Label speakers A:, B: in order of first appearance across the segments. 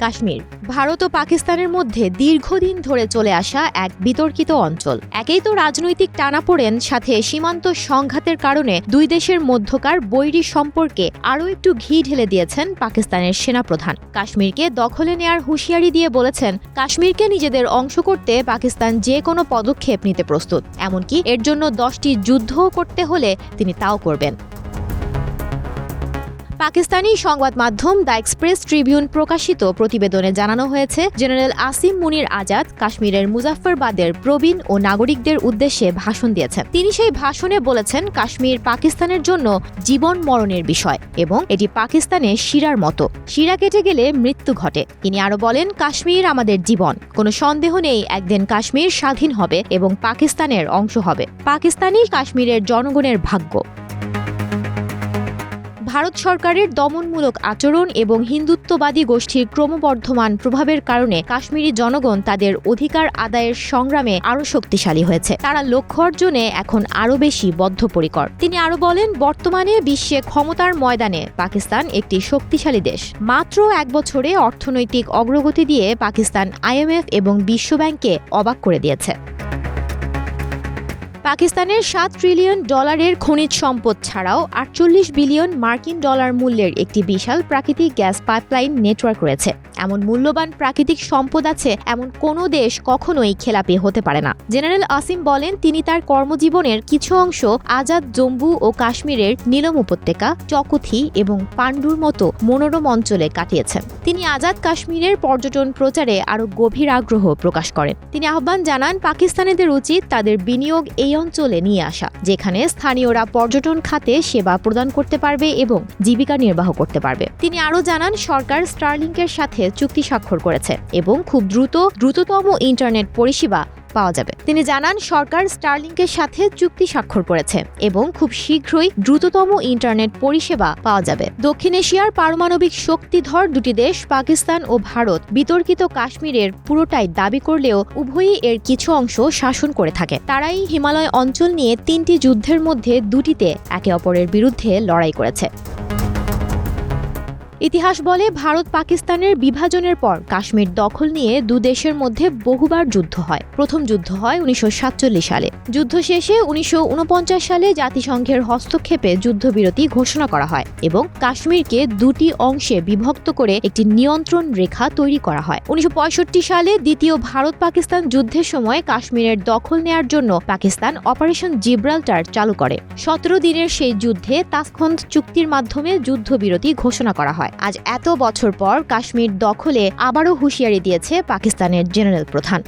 A: কাশ্মীর। ভারত ও পাকিস্তানের মধ্যে দীর্ঘদিন ধরে চলে আসা এক বিতর্কিত অঞ্চল। একেই তো রাজনৈতিক টানাপোড়েন, সাথে সীমান্ত সংঘাতের কারণে দুই দেশের মধ্যকার বৈরী সম্পর্কে আরও একটু ঘি ঢেলে দিয়েছেন পাকিস্তানের সেনাপ্রধান। কাশ্মীরকে দখলে নেয়ার হুঁশিয়ারি দিয়ে বলেছেন, কাশ্মীরকে নিজেদের অংশ করতে পাকিস্তান যে কোনো পদক্ষেপ নিতে প্রস্তুত। এমনকি এর জন্য দশটি যুদ্ধও করতে হলে তিনি তাও করবেন। পাকিস্তানি সংবাদ মাধ্যম দ্য এক্সপ্রেস ট্রিবিউন প্রকাশিত প্রতিবেদনে জানানো হয়েছে, জেনারেল আসিম মুনির আজাদ কাশ্মীরের মুজাফফরবাদের প্রবীণ ও নাগরিকদের উদ্দেশ্যে ভাষণ দিয়েছেন। তিনি সেই ভাষণে বলেছেন, কাশ্মীর পাকিস্তানের জন্য জীবন মরণের বিষয় এবং এটি পাকিস্তানের শিরার মতো। শিরা কেটে গেলে মৃত্যু ঘটে। তিনি আরও বলেন, কাশ্মীর আমাদের জীবন। কোনো সন্দেহ নেই, একদিন কাশ্মীর স্বাধীন হবে এবং পাকিস্তানের অংশ হবে। পাকিস্তানি কাশ্মীরের জনগণের ভাগ্য। ভারত সরকারের দমনমূলক আচরণ এবং হিন্দুত্ববাদী গোষ্ঠীর ক্রমবর্ধমান প্রভাবের কারণে কাশ্মীরি জনগণ তাদের অধিকার আদায়ের সংগ্রামে আরও শক্তিশালী হয়েছে। তারা লক্ষ্য অর্জনে এখন আরও বেশি বদ্ধপরিকর। তিনি আরও বলেন, বর্তমানে বিশ্বে ক্ষমতার ময়দানে পাকিস্তান একটি শক্তিশালী দেশ। মাত্র এক বছরে অর্থনৈতিক অগ্রগতি দিয়ে পাকিস্তান আইএমএফ এবং বিশ্বব্যাংককে অবাক করে দিয়েছে। পাকিস্তানের সাত ট্রিলিয়ন ডলারের খনিজ সম্পদ ছাড়াও আটচল্লিশ বিলিয়ন মার্কিন ডলার মূল্যের একটি বিশাল প্রাকৃতিক গ্যাস পাইপলাইন নেটওয়ার্ক রয়েছে। এমন মূল্যবান প্রাকৃতিক সম্পদ আছে, এমন কোনো দেশ কখনোই খেলাপি হতে পারে না। জেনারেল আসিম বলেন, তিনি তার কর্মজীবনের কিছু অংশ আজাদ, জম্মু ও কাশ্মীরের নীলম উপত্যকা, চকথি এবং পাণ্ডুর মতো মনোরম অঞ্চলে কাটিয়েছেন। তিনি আজাদ কাশ্মীরের পর্যটন প্রচারে আরও গভীর আগ্রহ প্রকাশ করেন। তিনি আহ্বান জানান, পাকিস্তানিদের উচিত তাদের বিনিয়োগ এই অঞ্চলে নিয়ে আসা, যেখানে স্থানীয়রা পর্যটন খাতে সেবা প্রদান করতে পারবে এবং জীবিকা নির্বাহ করতে পারবে। তিনি আরও জানান, সরকার স্টারলিংকের সাথে চুক্তি স্বাক্ষর করেছে এবং খুব দ্রুত, দ্রুততম ইন্টারনেট পরিষেবা পাওয়া যাবে। তিনি জানান, সরকার স্টারলিংকের সাথে চুক্তি স্বাক্ষর করেছে এবং খুব শীঘ্রই দ্রুততম ইন্টারনেট পরিষেবা পাওয়া যাবে। দক্ষিণ এশিয়ার পারমাণবিক শক্তিধর দুটি দেশ, পাকিস্তান ও ভারত, বিতর্কিত কাশ্মীরের পুরোটাই দাবি করলেও উভয়ই এর কিছু অংশ শাসন করে থাকে। তারাই হিমালয় অঞ্চল নিয়ে তিনটি যুদ্ধের মধ্যে দুটিতে একে অপরের বিরুদ্ধে লড়াই করেছে। ইতিহাস বলে ভারত পাকিস্তানের বিভাজনের পর কাশ্মীর দখল নিয়ে দু দেশের মধ্যে বহুবার যুদ্ধ হয়। প্রথম যুদ্ধ হয় উনিশশো সাতচল্লিশ সালে। যুদ্ধ শেষে উনিশশো ঊনপঞ্চাশ সালে জাতিসংঘের হস্তক্ষেপে যুদ্ধবিরতি ঘোষণা করা হয় এবং কাশ্মীরকে দুটি অংশে বিভক্ত করে একটি নিয়ন্ত্রণ রেখা তৈরি করা হয়। উনিশশো পঁয়ষট্টি সালে দ্বিতীয় ভারত পাকিস্তান যুদ্ধের সময় কাশ্মীরের দখল নেয়ার জন্য পাকিস্তান অপারেশন জিব্রাল্টার চালু করে। সতেরো দিনের সেই যুদ্ধে তাসখন্দ চুক্তির মাধ্যমে যুদ্ধবিরতি ঘোষণা করা হয়। আজ এত বছর পর কাশ্মীর দখলে আবারও হুঁশিয়ারি দিয়েছে পাকিস্তানের জেনারেল প্রধান।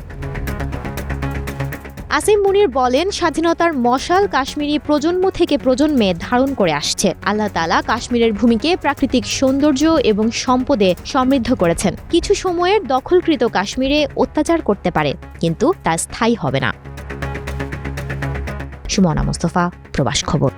A: আসিম মুনির বলেন, স্বাধীনতার মশাল কাশ্মীরি প্রজন্ম থেকে প্রজন্মে ধারণ করে আসছে। আল্লাহ তালা কাশ্মীরের ভূমিকে প্রাকৃতিক সৌন্দর্য এবং সম্পদে সমৃদ্ধ করেছেন। কিছু সময়ের দখলকৃত কাশ্মীরে অত্যাচার করতে পারে, কিন্তু তা স্থায়ী হবে না। সুমনা মোস্তফা, প্রবাস খবর।